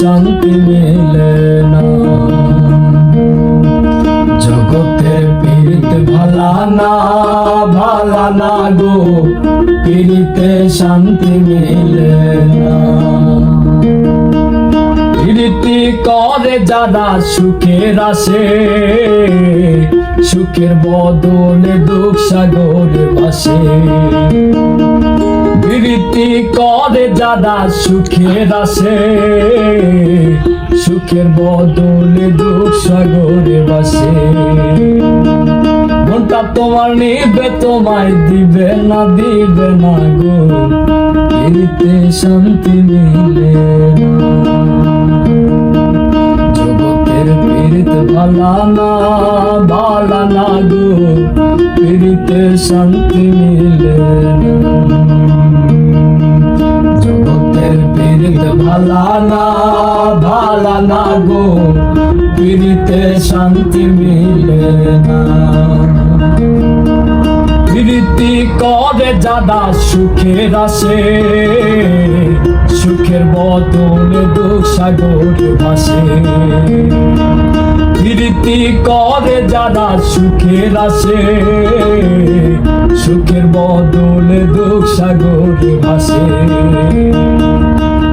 শান্তি মেলে না। জগতের পীড়িত ভালা না ভালা না গো পীড়িতে শান্তি মেলে না। প্রীতি করে যারা সুখের আসে, সুখের বদলে দুঃখ সাগরে বাসে প্রীতি করে যারা সুখের আসে, সুখের বদলে দুঃখ সাগরে বাসে মনটা তোমার নিবে, তোমায় দিবে না দিবে না গো। এতে শান্তি মিলে জগতের পীড়িত ভালা না ভালা শান্তি মিলে না। ভালা না ভালা না গো পীড়িতে শান্তি মিলে না। প্রীতি করে যারা সুখের আসে, সুখের বদলে দুঃখ সাগর ভাসে। প্রীতি করে যারা সুখের আসে, সুখের বদলে দুঃখ সাগর ভাসে।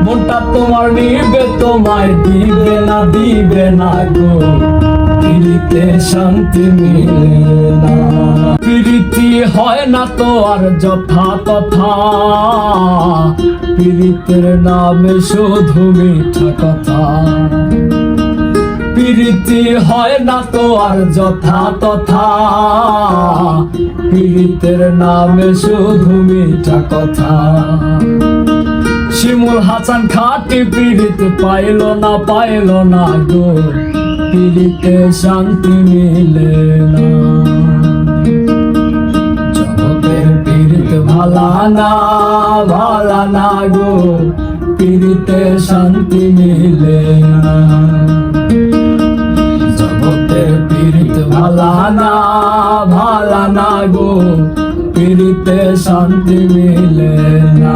মনটা তোমার নিবে, তোমায় দিবে না দিবে না গো। প্রীতিতে শান্তি মিলে না। প্রীতি হয় না তো আর যথা তথা। প্রীতির নামে শুধু মিঠা কথা। প্রীতি হয় না তো আর যথা তথা। প্রীতির নামে শুধু মিঠা কথা। শিমুল হাসান খাটি পীড়িত পাইল না পাইল না গো। পীড়িতে শান্তি মিলে না। পীড়িত ভালা না ভালা না গো। পীড়িতে শান্তি মিলে না। জগতের পীড়িত ভালা না ভালা না গো। পীড়িতে শান্তি মিলে না।